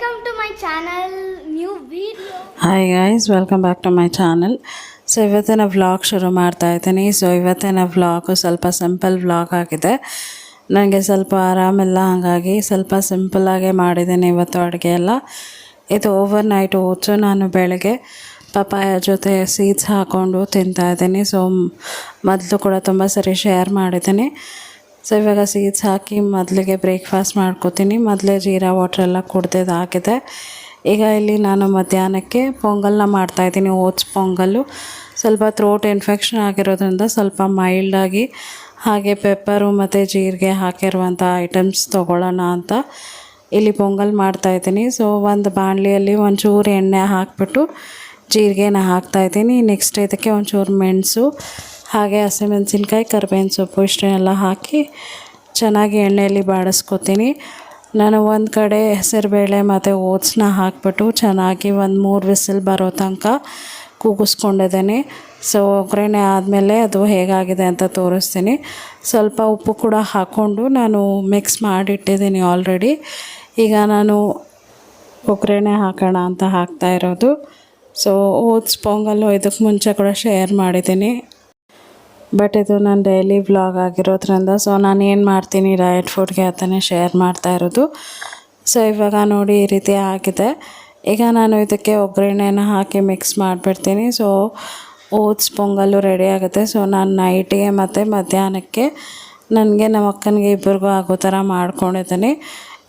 welcome to my channel new video hi guys welcome back to my channel so ಇವತ್ತಿನ vlog ಶುರು ಮಾಡ್ತಾ ಇದ್ದೀನಿ. So ಇವತ್ತಿನ vlog ಸ್ವಲ್ಪ ಸಿಂಪಲ್ ವ್ಲಾಗ್ ಆಗಿದೆ. ನನಗೆ ಸ್ವಲ್ಪ ಆರಾಮಿಲ್ಲ ಹಾಗಾಗಿ ಸ್ವಲ್ಪ ಸಿಂಪಲ್ಲಾಗೇ ಮಾಡಿದ್ದೀನಿ ಇವತ್ತು ಅಡುಗೆ ಎಲ್ಲ. ಇದು ಓವರ್ ನೈಟ್ ಓದ್ಸು ನಾನು ಬೆಳಗ್ಗೆ. ಪಪ್ಪಾಯ ಜೊತೆ ಸೀಡ್ಸ್ ಹಾಕ್ಕೊಂಡು ತಿಂತಾ ಇದ್ದೀನಿ. ಸೊ ಮೊದಲು ಕೂಡ ತುಂಬ ಸರಿ ಶೇರ್ ಮಾಡಿದ್ದೀನಿ. ಸೊ ಇವಾಗ ಸೀಡ್ಸ್ ಹಾಕಿ ಮೊದಲಿಗೆ ಬ್ರೇಕ್ಫಾಸ್ಟ್ ಮಾಡ್ಕೋತೀನಿ. ಮೊದಲೇ ಜೀರಾ ವಾಟರ್ ಎಲ್ಲ ಹಾಕಿದೆ ಈಗ ಇಲ್ಲಿ ನಾನು ಮಧ್ಯಾಹ್ನಕ್ಕೆ ಪೊಂಗಲ್ನ ಮಾಡ್ತಾಯಿದ್ದೀನಿ ಓಟ್ಸ್ ಪೊಂಗಲ್ಲು ಸ್ವಲ್ಪ ಥ್ರೋಟ್ ಇನ್ಫೆಕ್ಷನ್ ಆಗಿರೋದ್ರಿಂದ ಸ್ವಲ್ಪ ಮೈಲ್ಡಾಗಿ ಹಾಗೆ ಪೆಪ್ಪರು ಮತ್ತು ಜೀರಿಗೆ ಹಾಕಿರುವಂಥ ಐಟಮ್ಸ್ ತೊಗೊಳ್ಳೋಣ ಅಂತ ಇಲ್ಲಿ ಪೊಂಗಲ್ ಮಾಡ್ತಾಯಿದ್ದೀನಿ ಸೊ ಒಂದು ಬಾಣಲಿಯಲ್ಲಿ ಒಂಚೂರು ಎಣ್ಣೆ ಹಾಕಿಬಿಟ್ಟು ಜೀರಿಗೆನ ಹಾಕ್ತಾಯಿದ್ದೀನಿ ನೆಕ್ಸ್ಟ್ ಇದಕ್ಕೆ ಒಂಚೂರು ಮೆಣಸು ಹಾಗೆ ಹಸಿಮೆಣಸಿನ್ಕಾಯಿ, ಕರ್ಬೇವಿನ ಸೊಪ್ಪು ಇಷ್ಟನ್ನೆಲ್ಲ ಹಾಕಿ ಚೆನ್ನಾಗಿ ಎಣ್ಣೆಯಲ್ಲಿ ಬಾಡಿಸ್ಕೊತೀನಿ. ನಾನು ಒಂದು ಕಡೆ ಹೆಸರುಬೇಳೆ ಮತ್ತು ಓಟ್ಸ್ನ ಹಾಕ್ಬಿಟ್ಟು ಚೆನ್ನಾಗಿ ಒಂದು ಮೂರು ವಿಸಿಲ್ ಬರೋ ತನಕ ಕೂಗಿಸ್ಕೊಂಡಿದ್ದೀನಿ ಸೊ, ಒಗ್ಗರಣೆ ಆದಮೇಲೆ ಅದು ಹೇಗಾಗಿದೆ ಅಂತ ತೋರಿಸ್ತೀನಿ. ಸ್ವಲ್ಪ ಉಪ್ಪು ಕೂಡ ಹಾಕ್ಕೊಂಡು ನಾನು ಮಿಕ್ಸ್ ಮಾಡಿಟ್ಟಿದ್ದೀನಿ ಆಲ್ರೆಡಿ. ಈಗ ನಾನು ಒಗ್ಗರಣೆ ಹಾಕೋಣ ಅಂತ ಹಾಕ್ತಾ ಇರೋದು. ಸೊ, ಓಟ್ಸ್, ಪೊಂಗಲ್ಲು ಇದಕ್ಕೆ ಮುಂಚೆ ಕೂಡ ಶೇರ್ ಮಾಡಿದ್ದೀನಿ. ಬಟ್ ಇದು ನನ್ನ ಡೈಲಿ ವ್ಲಾಗ್ ಆಗಿರೋದ್ರಿಂದ ಸೊ ನಾನು ಏನು ಮಾಡ್ತೀನಿ ಡಯಟ್ ಫುಡ್ಗೆ ಅದನ್ನೇ ಶೇರ್ ಮಾಡ್ತಾ ಇರೋದು. ಸೊ ಇವಾಗ ನೋಡಿ ಈ ರೀತಿ ಆಗಿದೆ. ಈಗ ನಾನು ಇದಕ್ಕೆ ಒಗ್ಗರಣೆನ ಹಾಕಿ ಮಿಕ್ಸ್ ಮಾಡಿಬಿಡ್ತೀನಿ. ಸೊ ಓಟ್ಸ್ ಪೊಂಗಲ್ಲು ರೆಡಿ ಆಗುತ್ತೆ. ಸೊ ನಾನು ನೈಟಿಗೆ ಮತ್ತು ಮಧ್ಯಾಹ್ನಕ್ಕೆ ನನಗೆ ನಮ್ಮ ಅಕ್ಕನಿಗೆ ಇಬ್ಬರಿಗೂ ಆಗೋ ಥರ ಮಾಡ್ಕೊಂಡಿದ್ದೀನಿ.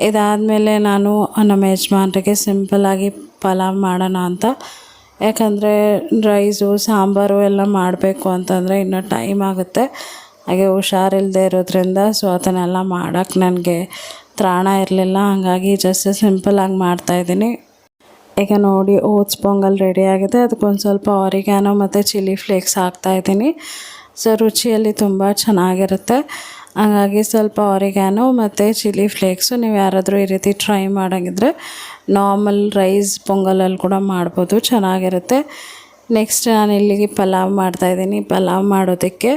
ಇದಾದಮೇಲೆ ನಾನು ನಮ್ಮ ಯಜಮಾನ್ರಿಗೆ ಸಿಂಪಲ್ಲಾಗಿ ಪಲಾವ್ ಮಾಡೋಣ ಅಂತ ಯಾಕಂದರೆ ರೈಸು, ಸಾಂಬಾರು ಎಲ್ಲ ಮಾಡಬೇಕು ಅಂತಂದರೆ ಇನ್ನೂ ಟೈಮ್ ಆಗುತ್ತೆ. ಹಾಗೆ ಹುಷಾರಿಲ್ಲದೆ ಇರೋದ್ರಿಂದ ಸೊ ಅದನ್ನೆಲ್ಲ ಮಾಡೋಕ್ಕೆ ನನಗೆ ತ್ರಾಣ ಇರಲಿಲ್ಲ. ಹಾಗಾಗಿ ಜಸ್ಟ್ ಸಿಂಪಲಾಗಿ ಮಾಡ್ತಾಯಿದ್ದೀನಿ ಈಗ ನೋಡಿ ಓಟ್ಸ್ ಪೊಂಗಲ್ ರೆಡಿ ಆಗಿದೆ. ಅದಕ್ಕೊಂದು ಸ್ವಲ್ಪ ಆರಿಗ್ಯಾನೋ ಮತ್ತು ಚಿಲ್ಲಿ ಫ್ಲೇಕ್ಸ್ ಹಾಕ್ತಾಯಿದ್ದೀನಿ ಸೊ ರುಚಿಯಲ್ಲಿ ತುಂಬ ಚೆನ್ನಾಗಿರುತ್ತೆ. ಹಾಗಾಗಿ ಸ್ವಲ್ಪ ಆರಿಗ್ಯಾನೋ ಮತ್ತು ಚಿಲ್ಲಿ ಫ್ಲೇಕ್ಸು ನೀವು ಯಾರಾದರೂ ಈ ರೀತಿ ಟ್ರೈ ಮಾಡೋಂಗಿದ್ರೆ ನಾರ್ಮಲ್ ರೈಸ್ ಪೊಂಗಲಲ್ಲಿ ಕೂಡ ಮಾಡ್ಬೋದು, ಚೆನ್ನಾಗಿರುತ್ತೆ. ನೆಕ್ಸ್ಟ್ ನಾನು ಇಲ್ಲಿಗೆ ಪಲಾವ್ ಮಾಡ್ತಾಯಿದ್ದೀನಿ ಪಲಾವ್ ಮಾಡೋದಕ್ಕೆ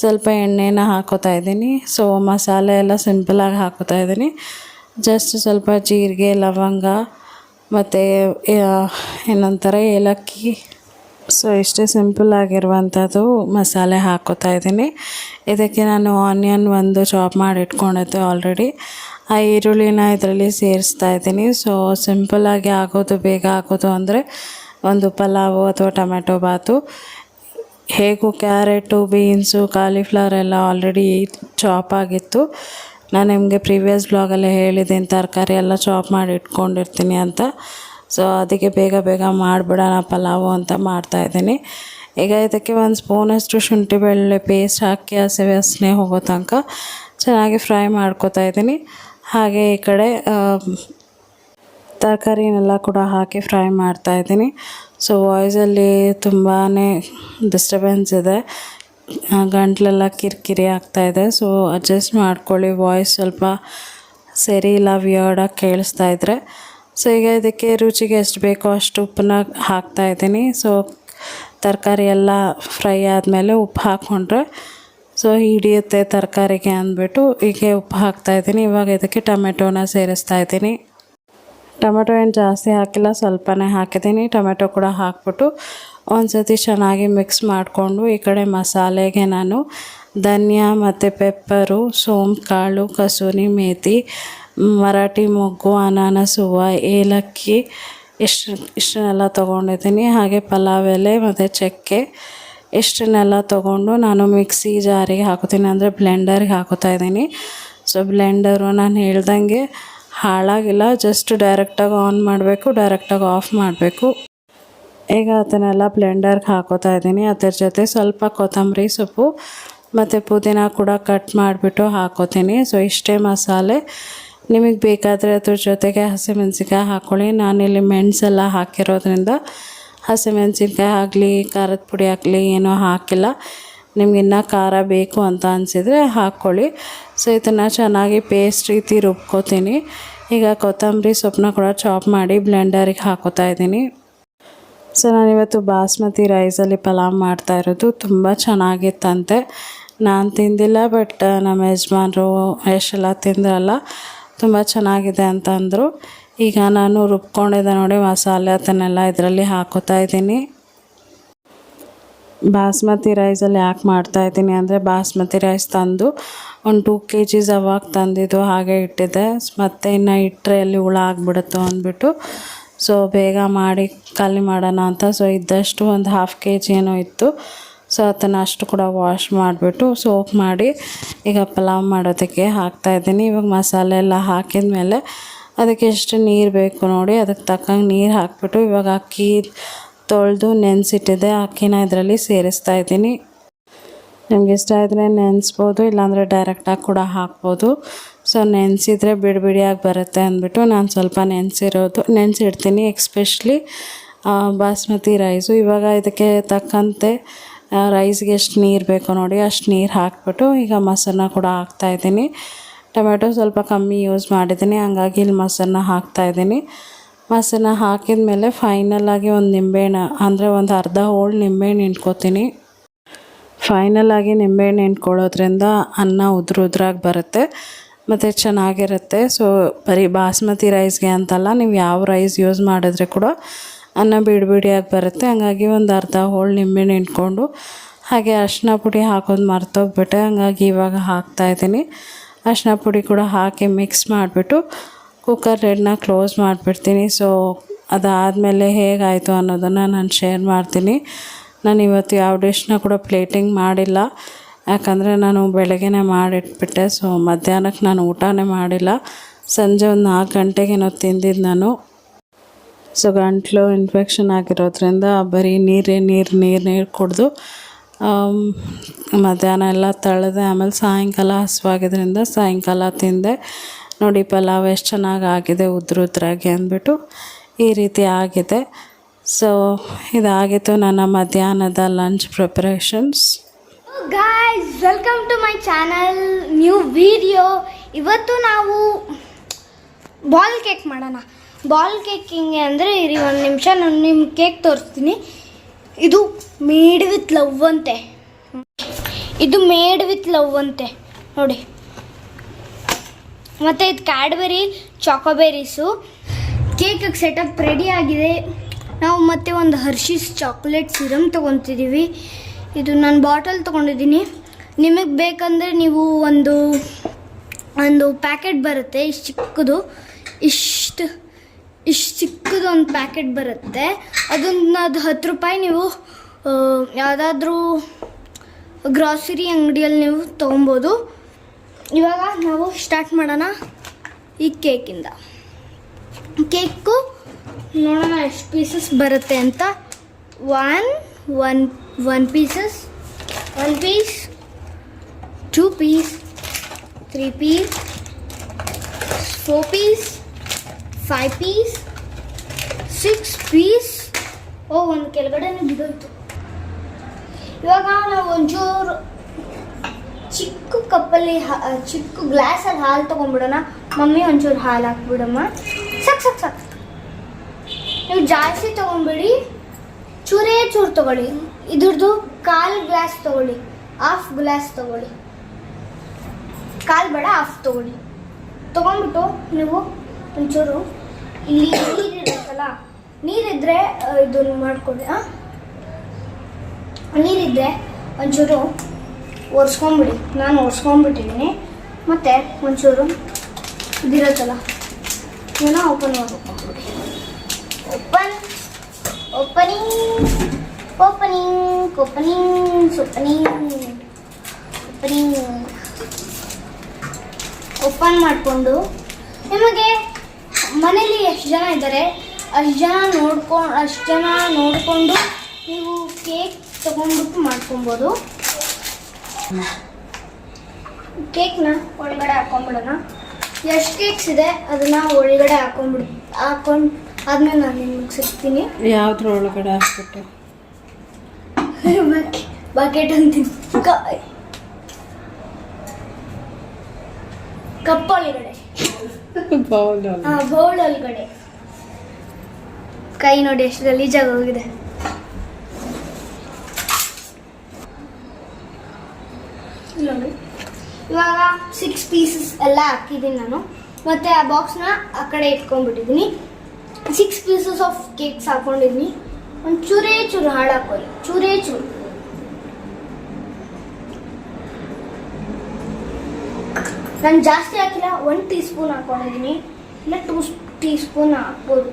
ಸ್ವಲ್ಪ ಎಣ್ಣೆನ ಹಾಕೋತಾ ಇದ್ದೀನಿ. ಸೊ ಮಸಾಲೆ ಎಲ್ಲ ಸಿಂಪಲಾಗಿ ಹಾಕೋತಾ ಇದ್ದೀನಿ. ಜಸ್ಟ್ ಸ್ವಲ್ಪ ಜೀರಿಗೆ, ಲವಂಗ ಮತ್ತು ಏನಂತಾರೆ ಏಲಕ್ಕಿ. ಸೊ ಇಷ್ಟೇ ಸಿಂಪಲ್ ಆಗಿರುವಂಥದ್ದು ಮಸಾಲೆ ಹಾಕೋತಾ ಇದ್ದೀನಿ. ಇದಕ್ಕೆ ನಾನು ಆನಿಯನ್ ಒಂದು ಚಾಪ್ ಮಾಡಿ ಇಟ್ಕೊಂಡಿದ್ದೆ ಆಲ್ರೆಡಿ. ಆ ಈರುಳ್ಳಿನ ಇದರಲ್ಲಿ ಸೇರಿಸ್ತಾ ಇದ್ದೀನಿ. ಸೊ ಸಿಂಪಲ್ಲಾಗಿ ಆಗೋದು ಬೇಗ ಆಗೋದು ಅಂದರೆ ಒಂದು ಪಲಾವು ಅಥವಾ ಟೊಮೆಟೊ ಬಾತು. ಹೇಗೂ ಕ್ಯಾರೆಟು, ಬೀನ್ಸು, ಕಾಲಿಫ್ಲವರ್ ಎಲ್ಲ ಆಲ್ರೆಡಿ ಚಾಪ್ ಆಗಿತ್ತು. ನಾನು ನಿಮಗೆ ಪ್ರೀವಿಯಸ್ ಬ್ಲಾಗಲ್ಲೇ ಹೇಳಿದ್ದೀನಿ, ತರಕಾರಿ ಎಲ್ಲ ಚಾಪ್ ಮಾಡಿ ಇಟ್ಕೊಂಡಿರ್ತೀನಿ ಅಂತ. ಸೊ ಅದಕ್ಕೆ ಬೇಗ ಬೇಗ ಮಾಡಿಬಿಡೋಣ ಪಲಾವು ಅಂತ ಮಾಡ್ತಾಯಿದ್ದೀನಿ ಈಗ ಇದಕ್ಕೆ ಒಂದು ಸ್ಪೂನಷ್ಟು ಶುಂಠಿ ಬೆಳ್ಳುಳ್ಳಿ ಪೇಸ್ಟ್ ಹಾಕಿ ಹಸಿ ವಾಸನೆ ಹೋಗೋ ತನಕ ಚೆನ್ನಾಗಿ ಫ್ರೈ ಮಾಡ್ಕೊತಾ ಇದ್ದೀನಿ. ಹಾಗೆ ಈ ಕಡೆ ತರಕಾರಿನೆಲ್ಲ ಕೂಡ ಹಾಕಿ ಫ್ರೈ ಮಾಡ್ತಾ ಇದ್ದೀನಿ. ಸೊ ವಾಯ್ಸಲ್ಲಿ ತುಂಬಾ ಡಿಸ್ಟರ್ಬೆನ್ಸ್ ಇದೆ. ಗಂಟ್ಲೆಲ್ಲ ಕಿರಿಕಿರಿ ಆಗ್ತಾಯಿದೆ ಸೊ ಅಡ್ಜಸ್ಟ್ ಮಾಡ್ಕೊಳ್ಳಿ. ವಾಯ್ಸ್ ಸ್ವಲ್ಪ ಸರಿ ಇಲ್ಲ ವಿಯರ್ಡಾಗಿ ಕೇಳಿಸ್ತಾ ಇದ್ದರೆ ಸೊ ಈಗ ಇದಕ್ಕೆ ರುಚಿಗೆ ಎಷ್ಟು ಬೇಕೋ ಅಷ್ಟು ಉಪ್ಪನ್ನ ಹಾಕ್ತಾಯಿದ್ದೀನಿ ಸೊ ತರಕಾರಿ ಎಲ್ಲ ಫ್ರೈ ಆದಮೇಲೆ ಉಪ್ಪು ಹಾಕ್ಕೊಂಡ್ರೆ ಸೊ ಹಿಡಿಯುತ್ತೆ ತರಕಾರಿಗೆ ಅಂದ್ಬಿಟ್ಟು ಹೀಗೆ ಉಪ್ಪು ಹಾಕ್ತಾಯಿದ್ದೀನಿ ಇವಾಗ ಇದಕ್ಕೆ ಟೊಮೆಟೊನ ಸೇರಿಸ್ತಾ ಇದ್ದೀನಿ. ಟೊಮೆಟೊ ಏನು ಜಾಸ್ತಿ ಹಾಕಿಲ್ಲ, ಸ್ವಲ್ಪನೇ ಹಾಕಿದ್ದೀನಿ. ಟೊಮೆಟೊ ಕೂಡ ಹಾಕ್ಬಿಟ್ಟು ಒಂದು ಸತಿ ಚೆನ್ನಾಗಿ ಮಿಕ್ಸ್ ಮಾಡಿಕೊಂಡು ಈ ಕಡೆ ಮಸಾಲೆಗೆ ನಾನು ಧನಿಯಾ ಮತ್ತು ಪೆಪ್ಪರು ಸೋಂಪು, ಕಾಳು, ಕಸೂರಿ ಮೇಥಿ ಮರಾಠಿ ಮೊಗ್ಗು, ಅನಾನಸ್, ಹೂವು, ಏಲಕ್ಕಿ ಇಷ್ಟು ಇಷ್ಟನ್ನೆಲ್ಲ ತೊಗೊಂಡಿದ್ದೀನಿ. ಹಾಗೆ ಪಲಾವ್ ಎಲೆ ಮತ್ತು ಚಕ್ಕೆ ಇಷ್ಟನ್ನೆಲ್ಲ ತೊಗೊಂಡು ನಾನು ಮಿಕ್ಸಿ ಜಾರಿಗೆ ಹಾಕೋತೀನಿ ಅಂದರೆ ಬ್ಲೆಂಡರ್ಗೆ ಹಾಕೋತಾ ಇದ್ದೀನಿ. ಸೊ ಬ್ಲೆಂಡರು ನಾನು ಹೇಳ್ದಂಗೆ ಹಾಳಾಗಿಲ್ಲ. ಜಸ್ಟ್ ಡೈರೆಕ್ಟಾಗಿ ಆನ್ ಮಾಡಬೇಕು ಡೈರೆಕ್ಟಾಗಿ ಆಫ್ ಮಾಡಬೇಕು. ಈಗ ಅದನ್ನೆಲ್ಲ ಬ್ಲೆಂಡರ್ಗೆ ಹಾಕೋತಾ ಇದ್ದೀನಿ. ಅದ್ರ ಜೊತೆ ಸ್ವಲ್ಪ ಕೊತ್ತಂಬರಿ ಸೊಪ್ಪು ಮತ್ತು ಪುದೀನ ಕೂಡ ಕಟ್ ಮಾಡಿಬಿಟ್ಟು ಹಾಕೋತೀನಿ. ಸೊ ಇಷ್ಟೇ ಮಸಾಲೆ. ನಿಮಗೆ ಬೇಕಾದರೆ ಅದ್ರ ಜೊತೆಗೆ ಹಸಿಮೆಣ್ಸಿನ್ಕಾಯಿ ಹಾಕ್ಕೊಳ್ಳಿ ನಾನಿಲ್ಲಿ ಮೆಣಸೆಲ್ಲ ಹಾಕಿರೋದ್ರಿಂದ ಹಸಿಮೆಣ್ಸಿನ್ಕಾಯಿ ಆಗಲಿ, ಖಾರದ ಪುಡಿ ಆಗಲಿ ಏನೂ ಹಾಕಿಲ್ಲ. ನಿಮ್ಗೆ ಇನ್ನೂ ಖಾರ ಬೇಕು ಅಂತ ಅನಿಸಿದರೆ ಹಾಕ್ಕೊಳ್ಳಿ ಸೊ, ಇದನ್ನು ಚೆನ್ನಾಗಿ ಪೇಸ್ಟ್ ರೀತಿ ರುಬ್ಕೋತೀನಿ. ಈಗ ಕೊತ್ತಂಬರಿ ಸೊಪ್ಪನ್ನ ಕೂಡ ಚಾಪ್ ಮಾಡಿ ಬ್ಲೆಂಡರಿಗೆ ಹಾಕೋತಾ ಇದ್ದೀನಿ. ಸೊ, ನಾನಿವತ್ತು ಬಾಸ್ಮತಿ ರೈಸಲ್ಲಿ ಪಲಾವ್ ಮಾಡ್ತಾ ಇರೋದು. ತುಂಬ ಚೆನ್ನಾಗಿತ್ತಂತೆ. ನಾನು ತಿಂದಿಲ್ಲ ಬಟ್ ನಮ್ಮ ಯಜಮಾನರು ಎಷ್ಟೆಲ್ಲ ತಿಂದ್ರಲ್ಲ ತುಂಬ ಚೆನ್ನಾಗಿದೆ ಅಂತ ಅಂದರು. ಈಗ ನಾನು ರುಬ್ಕೊಂಡಿದ್ದೆ ನೋಡಿ ಮಸಾಲೆ ಅದನ್ನೆಲ್ಲ ಇದರಲ್ಲಿ ಹಾಕೋತಾ ಇದ್ದೀನಿ. ಬಾಸ್ಮತಿ ರೈಸಲ್ಲಿ ಯಾಕೆ ಮಾಡ್ತಾ ಇದ್ದೀನಿ ಅಂದರೆ ಬಾಸ್ಮತಿ ರೈಸ್ ತಂದು ಒಂದು ಟೂ ಕೆ ಜಿಸ್ ಅವಾಗ ತಂದಿದ್ದು ಹಾಗೆ ಇಟ್ಟಿದ್ದೆ. ಮತ್ತು ಇನ್ನು ಇಟ್ಟರೆ ಅಲ್ಲಿ ಹುಳ ಆಗಿಬಿಡುತ್ತೋ ಅಂದ್ಬಿಟ್ಟು. ಸೊ ಬೇಗ ಮಾಡಿ ಖಾಲಿ ಮಾಡೋಣ ಅಂತ. ಸೊ ಇದ್ದಷ್ಟು ಒಂದು ಹಾಫ್ ಕೆ ಜಿ ಏನೋ ಇತ್ತು. ಸೊ ಅದನ್ನು ಅಷ್ಟು ಕೂಡ ವಾಶ್ ಮಾಡಿಬಿಟ್ಟು ಸೋಪ್ ಮಾಡಿ ಈಗ ಪಲಾವ್ ಮಾಡೋದಕ್ಕೆ ಹಾಕ್ತಾಯಿದ್ದೀನಿ ಇವಾಗ ಮಸಾಲೆ ಎಲ್ಲ ಹಾಕಿದ ಮೇಲೆ ಅದಕ್ಕೆ ಎಷ್ಟು ನೀರು ಬೇಕು ನೋಡಿ ಅದಕ್ಕೆ ತಕ್ಕಂಗೆ ನೀರು ಹಾಕಿಬಿಟ್ಟು ಇವಾಗ ಅಕ್ಕಿ ತೊಳೆದು ನೆನೆಸಿಟ್ಟಿದೆ. ಅಕ್ಕಿನ ಇದರಲ್ಲಿ ಸೇರಿಸ್ತಾ ಇದ್ದೀನಿ. ನಿಮ್ಗೆ ಇಷ್ಟ ಇದ್ದರೆ ನೆನೆಸ್ಬೋದು, ಇಲ್ಲಾಂದರೆ ಡೈರೆಕ್ಟಾಗಿ ಕೂಡ ಹಾಕ್ಬೋದು. ಸೊ ನೆನೆಸಿದ್ರೆ ಬಿಡಿ ಬಿಡಿಯಾಗಿ ಬರುತ್ತೆ ಅಂದ್ಬಿಟ್ಟು ನಾನು ಸ್ವಲ್ಪ ನೆನೆಸಿರೋದು, ನೆನೆಸಿಡ್ತೀನಿ. ಎಕ್ಸ್ಪೆಷಲಿ ಬಾಸ್ಮತಿ ರೈಸು ಇವಾಗ ಇದಕ್ಕೆ ತಕ್ಕಂತೆ ರೈಸ್ಗೆ ಎಷ್ಟು ನೀರು ಬೇಕು ನೋಡಿ ಅಷ್ಟು ನೀರು ಹಾಕ್ಬಿಟ್ಟು ಈಗ ಮೊಸರನ್ನ ಕೂಡ ಹಾಕ್ತಾಯಿದ್ದೀನಿ ಟೊಮೆಟೊ ಸ್ವಲ್ಪ ಕಮ್ಮಿ ಯೂಸ್ ಮಾಡಿದ್ದೀನಿ, ಹಂಗಾಗಿ ಇಲ್ಲಿ ಮೊಸರನ್ನ ಹಾಕ್ತಾಯಿದ್ದೀನಿ ಮೊಸರನ್ನ ಹಾಕಿದ ಮೇಲೆ ಫೈನಲಾಗಿ ಒಂದು ನಿಂಬೆಹಣ್ಣು, ಅಂದರೆ ಒಂದು ಅರ್ಧ ಹೋಳು ನಿಂಬೆಹಣ್ಣು ಹಿಂಡ್ಕೊತೀನಿ. ಫೈನಲಾಗಿ ನಿಂಬೆಹಣ್ಣು ಹಿಂಡ್ಕೊಳ್ಳೋದ್ರಿಂದ ಅನ್ನ ಉದುರು ಉದ್ರಾಗಿ ಬರುತ್ತೆ, ಮತ್ತು ಚೆನ್ನಾಗಿರುತ್ತೆ. ಸೊ ಬರೀ ಬಾಸ್ಮತಿ ರೈಸ್ಗೆ ಅಂತಲ್ಲ, ನೀವು ಯಾವ ರೈಸ್ ಯೂಸ್ ಮಾಡಿದ್ರೆ ಕೂಡ ಅನ್ನ ಬಿಡಿ ಬಿಡಿಯಾಗಿ ಬರುತ್ತೆ. ಹಂಗಾಗಿ ಒಂದು ಅರ್ಧ ಹೋಳು ನಿಂಬೆಹಣ್ಣು ಹಿಂಡ್ಕೊಂಡು ಹಾಗೆ ಅರಿಶಿನ ಪುಡಿ ಹಾಕೋದು ಮರ್ತೋಗ್ಬಿಟ್ಟೆ. ಹಂಗಾಗಿ ಇವಾಗ ಹಾಕ್ತಾಯಿದ್ದೀನಿ ಅರಿಶಿನ ಪುಡಿ ಕೂಡ ಹಾಕಿ ಮಿಕ್ಸ್ ಮಾಡಿಬಿಟ್ಟು ಕುಕ್ಕರ್ ರೆಡ್ನ ಕ್ಲೋಸ್ ಮಾಡಿಬಿಡ್ತೀನಿ. ಸೊ ಅದಾದಮೇಲೆ ಹೇಗಾಯಿತು ಅನ್ನೋದನ್ನು ನಾನು ಶೇರ್ ಮಾಡ್ತೀನಿ. ನಾನು ಇವತ್ತು ಯಾವ ಡಿಶ್ನ ಕೂಡ ಪ್ಲೇಟಿಂಗ್ ಮಾಡಿಲ್ಲ. ಯಾಕಂದರೆ ನಾನು ಬೆಳಗ್ಗೆನೇ ಮಾಡಿಟ್ಬಿಟ್ಟೆ. ಸೊ ಮಧ್ಯಾಹ್ನಕ್ಕೆ ನಾನು ಊಟನೇ ಮಾಡಿಲ್ಲ. ಸಂಜೆ ಒಂದು ನಾಲ್ಕು ಗಂಟೆಗೇನೋ ತಿಂದಿದ್ದು ನಾನು. ಸೊ ಗಂಟ್ಲು ಇನ್ಫೆಕ್ಷನ್ ಆಗಿರೋದ್ರಿಂದ ಬರೀ ನೀರೇ ನೀರು ನೀರು ನೀರು ಕುಡಿದು ಮಧ್ಯಾಹ್ನ ಎಲ್ಲ ತಳೆದೆ ಆಮೇಲೆ ಸಾಯಂಕಾಲ ಹಸುವಾಗಿದ್ರಿಂದ ಸಾಯಂಕಾಲ ತಿಂದೆ. ನೋಡಿ ಪಲಾವ್ ಎಷ್ಟು ಚೆನ್ನಾಗಿ ಆಗಿದೆ ಉದ್ರ ಉದ್ರಾಗಿ ಅಂದ್ಬಿಟ್ಟು ಈ ರೀತಿ ಆಗಿದೆ. ಸೊ ಇದಾಗಿತ್ತು ನನ್ನ ಮಧ್ಯಾಹ್ನದ lunch preparations guys welcome to my channel new video ಇವತ್ತು ನಾವು ಬಾಲ್ ಕೇಕ್ ಮಾಡೋಣ. ಬಾಲ್ ಕೇಕ್ ಹಿಂಗೆ ಅಂದರೆ ಇರಿ ಒಂದು ನಿಮಿಷ, ನಾನು ನಿಮ್ಮ ಕೇಕ್ ತೋರಿಸ್ತೀನಿ. ಇದು ಮೇಡ್ ವಿತ್ ಲವ್ ಅಂತೆ. ಇದು ಮೇಡ್ ವಿತ್ ಲವ್ ಅಂತೆ. ನೋಡಿ. ಮತ್ತು ಇದು ಕ್ಯಾಡ್ಬೆರಿ ಚಾಕೋಬೆರೀಸು ಕೇಕಿಗೆ ಸೆಟಪ್ ರೆಡಿ ಆಗಿದೆ. ನಾವು ಮತ್ತೆ ಒಂದು ಹರ್ಷೀಸ್ ಚಾಕ್ಲೇಟ್ ಸಿರಮ್ ತೊಗೊತಿದ್ದೀವಿ ಇದು ನಾನು ಬಾಟಲ್ ತೊಗೊಂಡಿದ್ದೀನಿ. ನಿಮಗೆ ಬೇಕಂದರೆ ನೀವು ಒಂದು ಒಂದು ಪ್ಯಾಕೆಟ್ ಬರುತ್ತೆ, ಇಷ್ಟು ಚಿಕ್ಕದು. ಇಷ್ಟು ಇಷ್ಟು ಚಿಕ್ಕದೊಂದು ಪ್ಯಾಕೆಟ್ ಬರುತ್ತೆ. ಅದನ್ನ ಅದು ಹತ್ತು ರೂಪಾಯಿ ನೀವು ಯಾವುದಾದ್ರೂ ಗ್ರಾಸರಿ ಅಂಗಡಿಯಲ್ಲಿ ನೀವು ತೊಗೊಬೋದು. ಇವಾಗ ನಾವು ಸ್ಟಾರ್ಟ್ ಮಾಡೋಣ ಈ ಕೇಕಿಂದ ಕೇಕು ನೋಡೋಣ ಎಷ್ಟು ಪೀಸಸ್ ಬರುತ್ತೆ ಅಂತ. One one one pieces one piece two piece three piece four piece five piece six piece ಓ, ಒಂದು ಕೆಳಗಡೆನೂ ಬಿದ್ದೋಯ್ತು ಇವಾಗ ನಾವು ಒಂಚೂರು ಚಿಕ್ಕ ಕಪ್ಪಲ್ಲಿ ಚಿಕ್ಕ ಗ್ಲಾಸಲ್ಲಿ ಹಾಲು ತೊಗೊಂಡ್ಬಿಡೋಣ. ಮಮ್ಮಿ ಒಂಚೂರು ಹಾಲು ಹಾಕ್ಬಿಡಮ್ಮ. ಸಕ್ ಸಕ್ ಸಕ್. ನೀವು ಜಾಸ್ತಿ ತೊಗೊಂಬಿಡಿ ಚೂರೇ ಚೂರು ತಗೊಳ್ಳಿ. ಇದ್ರದ್ದು ಕಾಲು ಗ್ಲಾಸ್ ತೊಗೊಳ್ಳಿ. ಹಾಫ್ ಗ್ಲಾಸ್ ತಗೊಳ್ಳಿ. ಕಾಲು ಬೇಡ ಹಾಫ್ ತೊಗೊಳ್ಳಿ. ತೊಗೊಂಡ್ಬಿಟ್ಟು ನೀವು ಒಂಚೂರು ಇಲ್ಲಿ ನೀರಿರುತ್ತಲ್ಲ? ನೀರಿದ್ರೆ ಇದನ್ನು ಮಾಡ್ಕೊಳ್ಳಿ ಹಾಂ ನೀರಿದ್ರೆ ಒಂಚೂರು ಒರೆಸ್ಕೊಂಬಿಡಿ. ನಾನು ಒರೆಸ್ಕೊಂಡ್ಬಿಟ್ಟಿದ್ದೀನಿ ಮತ್ತು ಒಂಚೂರು ಇದಿರುತ್ತಲ್ಲ ಏನೋ ಓಪನ್ ಮಾಡ್ಕೊಂಬಿಡಿ. Open opening opening opening opening opening open ಮಾಡಿಕೊಂಡು, ನಿಮಗೆ ಮನೇಲಿ ಎಷ್ಟು ಜನ ಇದ್ದಾರೆ? ಅಷ್ಟು ಜನ ನೋಡ್ಕೊಂಡು ಅಷ್ಟು ಜನ ನೋಡಿಕೊಂಡು ನೀವು ಕೇಕ್ ತೊಗೊಂಡ್ಬಿಟ್ಟು ಮಾಡ್ಕೊಬೋದು. ಕೇಕ್ನ ಒಳಗಡೆ ಹಾಕೊಂಡ್ಬಿಡೋಣ. ಎಷ್ಟು ಕೇಕ್ಸ್ ಇದೆ? ಅದನ್ನ ಒಳಗಡೆ ಹಾಕೊಂಡ್ಬಿಡ್ ಹಾಕೊಂಡು ಆದ್ಮೇಲೆ ನಾನು ನಿಮ್ಗೆ ಸಿಗ್ತೀನಿ ಯಾವ್ದ್ರ ಒಳಗಡೆ ಹಾಕ್ಬಿಟ್ಟೆ? ಬಕೆಟ್ ಅಂತೀನಿ ಕಪ್ ಒಳಗಡೆ. ಹಾ ಬೌಲ್ ಒಳಗಡೆ. ಕೈ ನೋಡಿ ಎಷ್ಟು ಗಲೀಜಾಗಿ ಹೋಗಿದೆ. ನೋಡಿ ಇವಾಗ ಸಿಕ್ಸ್ ಪೀಸಸ್ ಎಲ್ಲ ಹಾಕಿದ್ದೀನಿ ನಾನು. ಮತ್ತೆ ಆ ಬಾಕ್ಸ್ನ ಆ ಕಡೆ ಇಟ್ಕೊಂಡ್ಬಿಟ್ಟಿದ್ದೀನಿ. ಸಿಕ್ಸ್ ಪೀಸಸ್ ಆಫ್ ಕೇಕ್ಸ್ ಹಾಕೊಂಡಿದ್ದೀನಿ. ಒಂದು ಚೂರೇ ಚೂರು ಹಾಳು ಹಾಕೊಳ್ಳಿ ಚೂರೇ ಚೂರು. ನಾನು ಜಾಸ್ತಿ ಹಾಕಿಲ್ಲ, ಒಂದು ಟೀ ಸ್ಪೂನ್ ಹಾಕೊಂಡಿದ್ದೀನಿ ಇಲ್ಲ ಟೂ ಟೀ ಸ್ಪೂನ್ ಹಾಕ್ಬೋದು.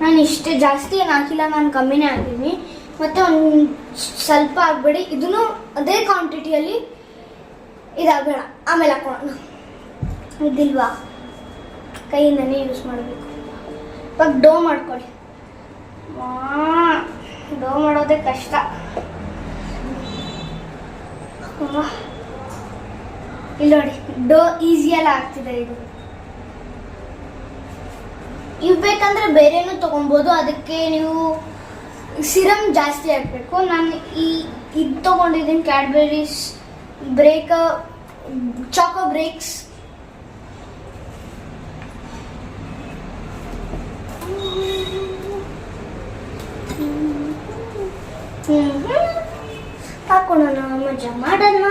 ನಾನು ಇಷ್ಟೇ, ಜಾಸ್ತಿ ಏನು ಹಾಕಿಲ್ಲ, ನಾನು ಕಮ್ಮಿನೇ ಹಾಕಿದ್ದೀನಿ ಮತ್ತು ಒಂದು ಸ್ವಲ್ಪ ಹಾಕ್ಬೇಡಿ. ಇದನ್ನು ಅದೇ ಕ್ವಾಂಟಿಟಿಯಲ್ಲಿ ಇದಾಗಬೇಡ. ಆಮೇಲೆ ಹಾಕೋಣ. ಇದಿಲ್ವಾ? ಕೈಯಿಂದನೇ ಯೂಸ್ ಮಾಡಬೇಕು. ಇವಾಗ ಡೋ ಮಾಡ್ಕೊಳ್ಳಿ. ಡೋ ಮಾಡೋದೇ ಕಷ್ಟ. ಇಲ್ಲಿ ನೋಡಿ, ಡೋ ಈಸಿಯಲ್ಲ ಆಗ್ತಿದೆ ಇದು. ಇವ್ ಬೇಕಂದ್ರೆ ಬೇರೆನೂ ತೊಗೊಬೋದು. ಅದಕ್ಕೆ ನೀವು ಸಿರಮ್ ಜಾಸ್ತಿ ಹಾಕಬೇಕು. ನಾನು ಈ ಇದು ತೊಗೊಂಡಿದ್ದೀನಿ ಕ್ಯಾಡ್ಬೆರೀಸ್ ಬ್ರೇಕ್, ಚಾಕೋ ಬ್ರೇಕ್ಸ್. ಹಾಕೋಣ ಮಜಾ ಮಾಡೋಣ.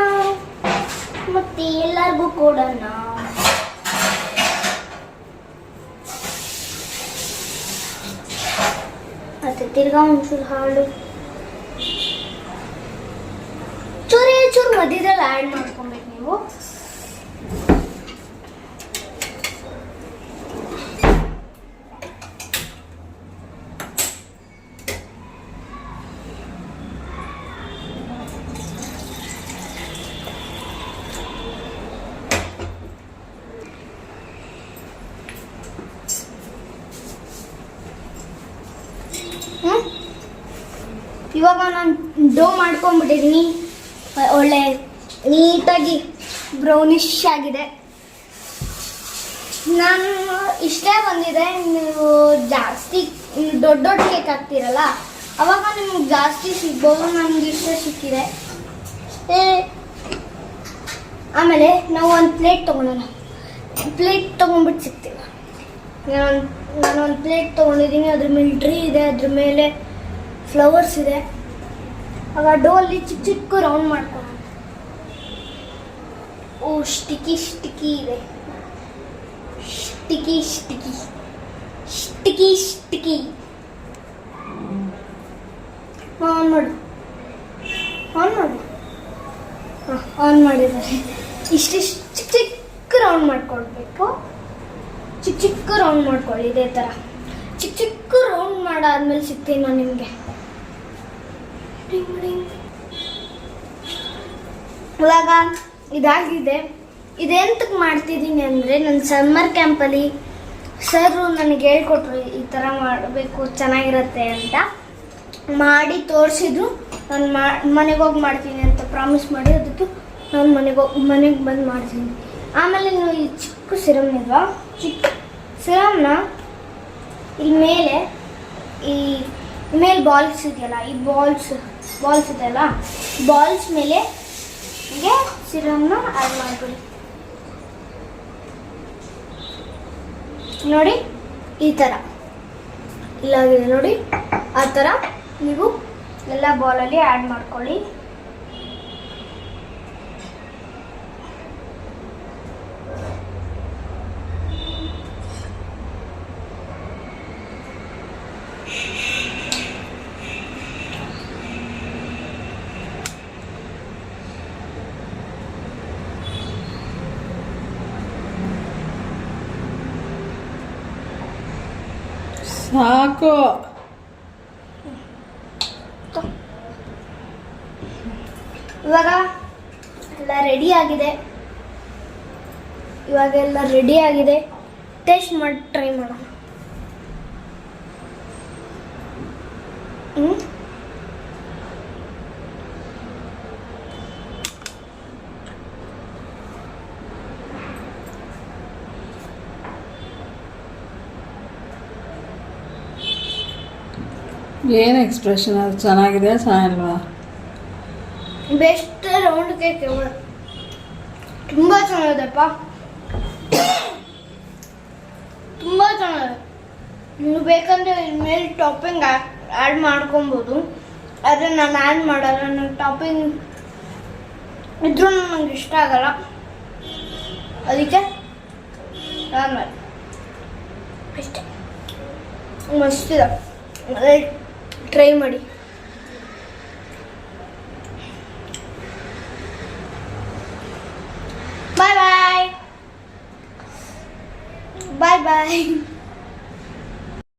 ಮತ್ತೆ ಎಲ್ಲರಿಗೂ ಕೊಡೋಣ ಮತ್ತೆ ತಿರ್ಗಾ ಒಂಚೂರು ಹಾಲು ಚೂರೇ ಚೂರು ಮಧ್ಯದಲ್ಲಿ ಆ್ಯಡ್ ಮಾಡ್ಕೊಬೇಕು ನೀವು ಹ್ಮ್? ಇವಾಗ ನಾನು ಡೋ ಮಾಡ್ಕೊಂಡ್ಬಿಟ್ಟಿದ್ದೀನಿ ಒಳ್ಳೆ ನೀಟಾಗಿ ಬ್ರೌನಿಶ್ ಆಗಿದೆ. ನಾನು ಇಷ್ಟೇ ಬಂದಿದೆ, ನೀವು ಜಾಸ್ತಿ ದೊಡ್ಡ ದೊಡ್ಡ ಕೇಕ್ ಹಾಕ್ತೀರಲ್ಲ, ಅವಾಗ ನಿಮ್ಗೆ ಜಾಸ್ತಿ ಸಿಗ್ಬೋದು, ನನಗೆ ಇಷ್ಟ ಸಿಕ್ಕಿದೆ. ಆಮೇಲೆ ನಾವು ಒಂದು ಪ್ಲೇಟ್ ತೊಗೊಳೋಣ. ಪ್ಲೇಟ್ ತೊಗೊಂಡ್ಬಿಟ್ಟು ಸಿಗ್ತೀವಿ. ನಾನು ನಾನು ಒಂದು ಪ್ಲೇಟ್ ತೊಗೊಂಡಿದ್ದೀನಿ ಅದ್ರ ಮೇಲೆ ಟ್ರೀ ಇದೆ, ಅದ್ರ ಮೇಲೆ ಫ್ಲವರ್ಸ್ ಇದೆ. ಆಗ ಡೋಲ್ಲಿ ಚಿಕ್ಕ ಚಿಕ್ಕ ರೌಂಡ್ ಮಾಡ್ಕೊಳ್ಳೋಣ. ಓ ಸ್ಟಿಕಿ ಸ್ಟಿಕಿ ಇದೆ. Sticky sticky sticky sticky on ಮಾಡು. ಆನ್ ಮಾಡು. ಹಾಂ ಆನ್ ಮಾಡಿದ್ದಾರೆ. ಇಷ್ಟಿಷ್ಟು ಚಿಕ್ಕ ಚಿಕ್ಕ ರೌಂಡ್ ಮಾಡ್ಕೊಳ್ಬೇಕು. ಚಿಕ್ಕ ಚಿಕ್ಕ ರೌಂಡ್ ಮಾಡ್ಕೊಳ್ಳಿ, ಇದೇ ಥರ ಚಿಕ್ಕ ಚಿಕ್ಕ ರೌಂಡ್ ಮಾಡಾದ್ಮೇಲೆ ಸಿಗ್ತೀನಿ ನಾನು ನಿಮಗೆ. ಇವಾಗ ಇದಾಗಿದೆ. ಇದೆಂತಕ್ಕೆ ಮಾಡ್ತಿದ್ದೀನಿ ಅಂದರೆ ನನ್ನ ಸಮ್ಮರ್ ಕ್ಯಾಂಪಲ್ಲಿ ಸರ್ ನನಗೆ ಹೇಳ್ಕೊಟ್ರು ಈ ಥರ ಮಾಡಬೇಕು, ಚೆನ್ನಾಗಿರತ್ತೆ ಅಂತ. ಮಾಡಿ ತೋರಿಸಿದ್ರು. ನಾನು ಮಾ, ಮನೆಗೆ ಹೋಗಿ ಮಾಡ್ತೀನಿ ಅಂತ ಪ್ರಾಮಿಸ್ ಮಾಡಿ ಅದಕ್ಕೆ ನಾನು ಮನೆಗೆ ಹೋಗಿ, ಮನೆಗೆ ಬಂದು ಮಾಡ್ತೀನಿ. ಆಮೇಲೆ ನೀವು ಈ ಚಿಕ್ಕ ಸಿರಮ್ ಇಲ್ವಾ? ಚಿಕ್ಕ ಸಿರಮ್ನ ಇಲ್ಲಿ ಮೇಲೆ ಈ ಮೇಲೆ ಬಾಲ್ಸ್ ಇದೆಯಲ್ಲ, ಈ ಬಾಲ್ಸ್ ಬಾಲ್ಸ್ ಇದೆಯಲ್ಲ? ಬಾಲ್ಸ್ ಮೇಲೆ ಹೀಗೆ ಸಿರಮ್ನ ಆ್ಯಡ್ ಮಾಡ್ಬಿಡಿ. ನೋಡಿ, ಈ ಥರ ಇಲ್ಲಾಗಿದೆ ನೋಡಿ, ಆ ಥರ ನೀವು ಎಲ್ಲ ಬಾಲಲ್ಲಿ ಆ್ಯಡ್ ಮಾಡ್ಕೊಳ್ಳಿ. ಸಾಕು ಇವಾಗ ಎಲ್ಲ ರೆಡಿ ಆಗಿದೆ. ಇವಾಗ ಎಲ್ಲ ರೆಡಿ ಆಗಿದೆ. ಟೇಸ್ಟ್ ಮಾಡಿ ಟ್ರೈ ಮಾಡೋಣ. ಹ್ಮ್? ಏನು ಎಕ್ಸ್ಪ್ರೆಷನ್ ಅದು? ಚೆನ್ನಾಗಿದೆ ಚೆನ್ನಾಗಿಲ್ವಾ? ಬೆಸ್ಟ್ ರೌಂಡ್ ಕೇಕ್ ತುಂಬ ಚೆನ್ನಾಗಿದೆಪ್ಪ. ತುಂಬ ಚೆನ್ನಾಗಿದೆ. ನೀವು ಬೇಕಂದ್ರೆ ಇದ್ರ ಮೇಲೆ ಟಾಪಿಂಗ್ ಆ್ಯಡ್ ಮಾಡ್ಕೊಬೋದು. ಆದರೆ ನಾನು ಆ್ಯಡ್ ಮಾಡಲ್ಲ ನನಗೆ ಟಾಪಿಂಗ್ ಇದ್ರೂ ನನಗೆ ಇಷ್ಟ ಆಗಲ್ಲ. ಅದಕ್ಕೆ ನಾರ್ಮಲ್ ಅಷ್ಟೇ. ಮಸ್ತಿದೆ ಟ್ರೈ ಮಾಡಿ. ಬಾಯ್ ಬಾಯ್ ಬಾಯ್ ಬಾಯ್